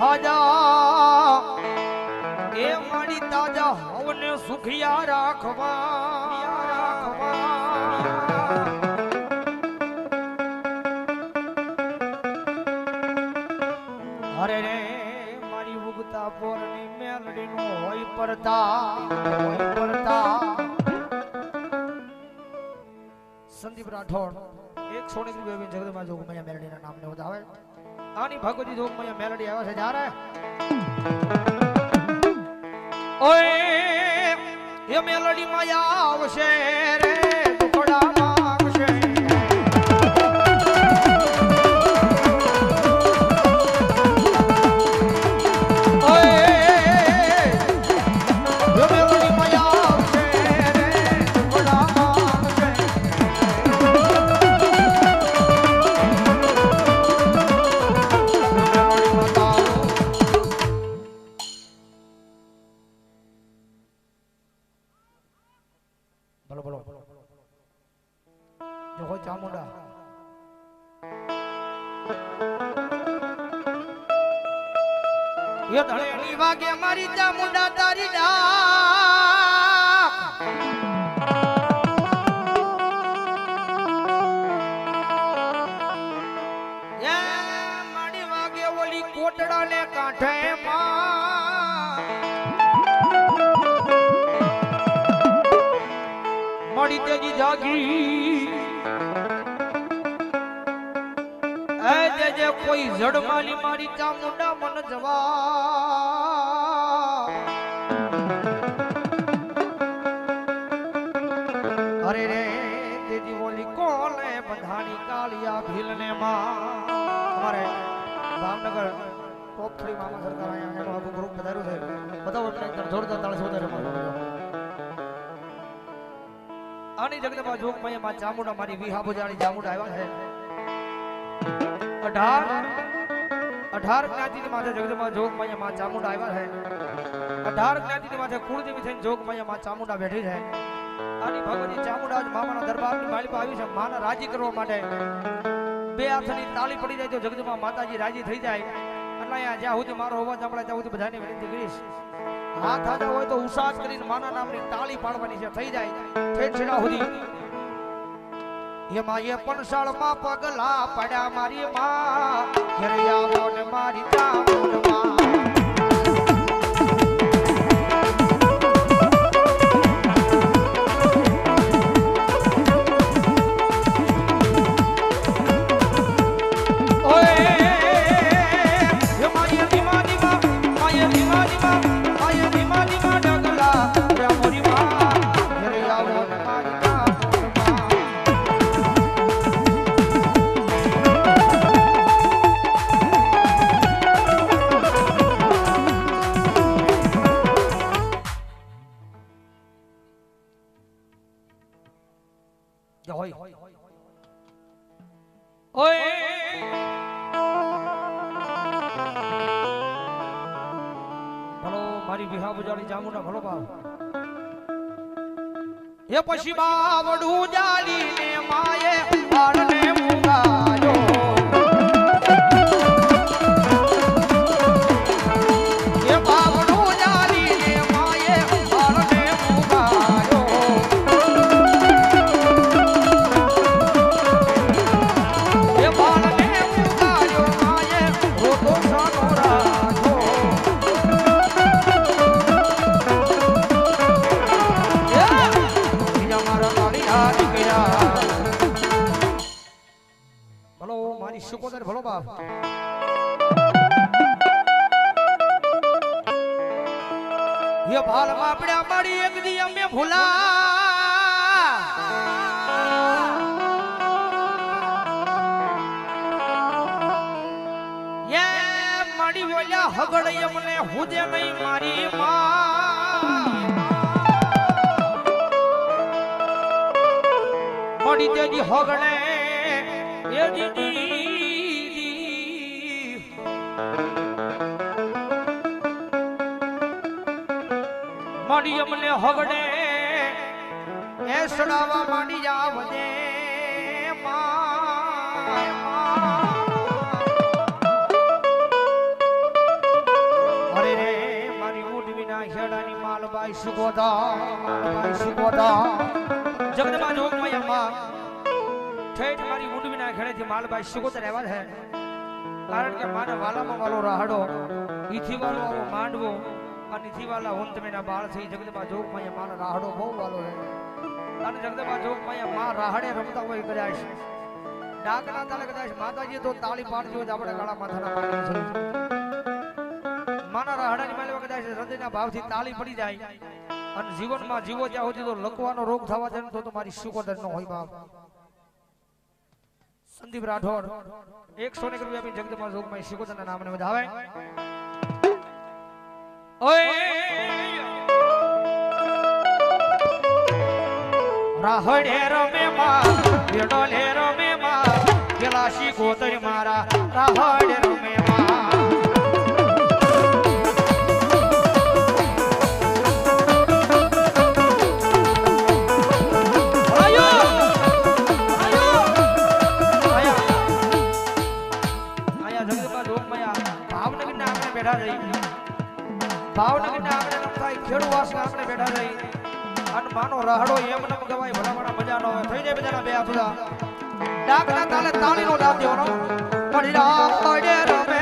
માયા એ મારી તાજા હવને સુખિયા રાખવા. અરે રે, મારી ઉગતા પોરની મેલડી નો હોય પડતા. સંદીપ રાઠોડ, એક સોની બેબી જગદમાં જોગ મૈયા મેલડીના નામને વધાવે. આની ભગવતી ધોક મૈયા મેલડી આવે છે. જ્યારે ઓય એ મેલડી માયા આવશે રે. બોલો બોલો. જો હોય ચામુંડા એ ધણેની વાગે મારી ચામુંડા તારી ડાક એ જે જે કોઈ જડમાલી મારી ચામુંડા મન જવા. અરે રે, તેજી ઓલી કોલે બધાની કાળિયા ભીલને માં? અમારે ભાવનગર ટોપ થ્રી મામા સરકાર અહીંયા આખું ગ્રુપ પધાર્યું છે. બધા જોરદાર તાળે વધારે આની જગદમાં જોગ મયમાં ચામુંડા મારી વિહા બુજાણી ચામુંડા આવ્યા છે. અઢાર અઢાર જ્ઞાતિની માથે જગદમાં જોગ મયમાં ચામુંડા આવ્યા છે. અઢાર જ્ઞાતિની માથે કુળદેવી થઈને જોગ મયમાં ચામુંડા બેઠી છે. આની ભગવતી ચામુંડા આજ મામાના દરબારની માળી પર આવી છે. માને રાજી કરવા માટે બે હાથની તાળી પડી જાય તો જગદમાં માતાજી રાજી થઈ જાય. એટલે જ્યાં સુધી મારો અવાજ સંભળાય ત્યાં સુધી બધાની વિનંતી કરીશ. હાથ હાથે હોય તો ઉસાસ કરીને માના નામની તાળી પાડવાની છે, થઈ જાય. ઠેઠેડા સુધી? એ પણસાળમાં પગલા પડ્યા મારી માં. મારી ચામુંડમાં ભલો મારી વિહા બજાડી જામુના ભલો ભાવ એ પછી બાવડું જાલીને માયે શુકોદર ભલો બાપ એ ભાલમાં આપણે મારી એક દી અમે ભૂલા યે મારી ઓલ્યા હગડ એમને હુજે નહીં મારી માં મળી તેજી હગણે એ દીદી મોડી અમને હવડે. એ માંડી જાવ મારી. ઊંટ વિના હેડાની માલબાઈ સુગોદા માલબાઈ સુગોદા જગદમા જોગમાઈ અમ્મા ઠેઠ મારી ઊંટ વિના હેડેથી માલબાઈ સુગોદા રહેવા હે કારણ કે મારે વાલામાં વાલો રાહડો. ઈથી વાલો માંડવો. અને જીવાલા વાલા હું બાળ થઈ જગદમાં જોગ મૈયા માનો રાહડો બહુ વાલો છે. અને જગદમાં જોગ મૈયા માં રાહડે રમતા હોય કદાચ ડાકના તાલે કદાચ માતાજી તો તાળી પાડતી હોય આપણે કાળા માથાના પાડી છે. માના રાહડાની માલવા કદાચ હૃદયના ભાવથી તાળી પડી જાય. અને જીવનમાં જીવો ત્યાં સુધી તો લકવાનો રોગ થવા જાય તો તમારી મારી સુકોદર ન હોય બાપ. સંદીપ રાઠોડ, એકસો ને રૂપિયા જગદમાં જોગમાં શિકોતરના નામને વધાવે. રાહડે રમે માં વેડોલે રમે ભાવનગરના આપણે નમતાઈ ખેડુવાસના આપણે બેઠા રહી. અને માનો રાહડો એમ નમ ગવાય ભલામણા મજા ન હોય થઈ જાય બધાના બે હાથુડા ડાકના તાલે તાળીનો દાબ દેવાનો. પણ રાહડે રમે